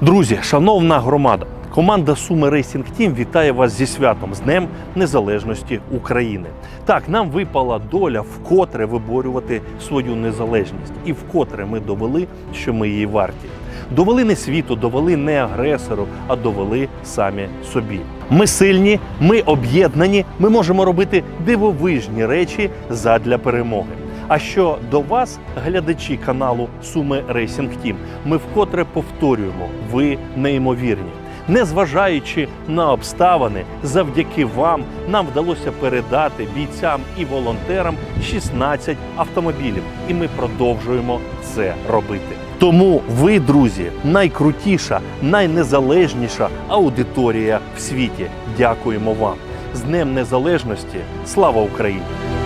Друзі, шановна громада, команда Суми Racing Team вітає вас зі святом з Днем Незалежності України. Так, нам випала доля вкотре виборювати свою незалежність, і вкотре ми довели, що ми її варті. Довели не світу, довели не агресору, а довели самі собі. Ми сильні, ми об'єднані, ми можемо робити дивовижні речі задля перемоги. А що до вас, глядачі каналу Суми Racing Team, ми вкотре повторюємо: ви неймовірні. Незважаючи на обставини, завдяки вам нам вдалося передати бійцям і волонтерам 16 автомобілів, і ми продовжуємо це робити. Тому ви, друзі, найкрутіша, найнезалежніша аудиторія в світі. Дякуємо вам з Днем Незалежності. Слава Україні!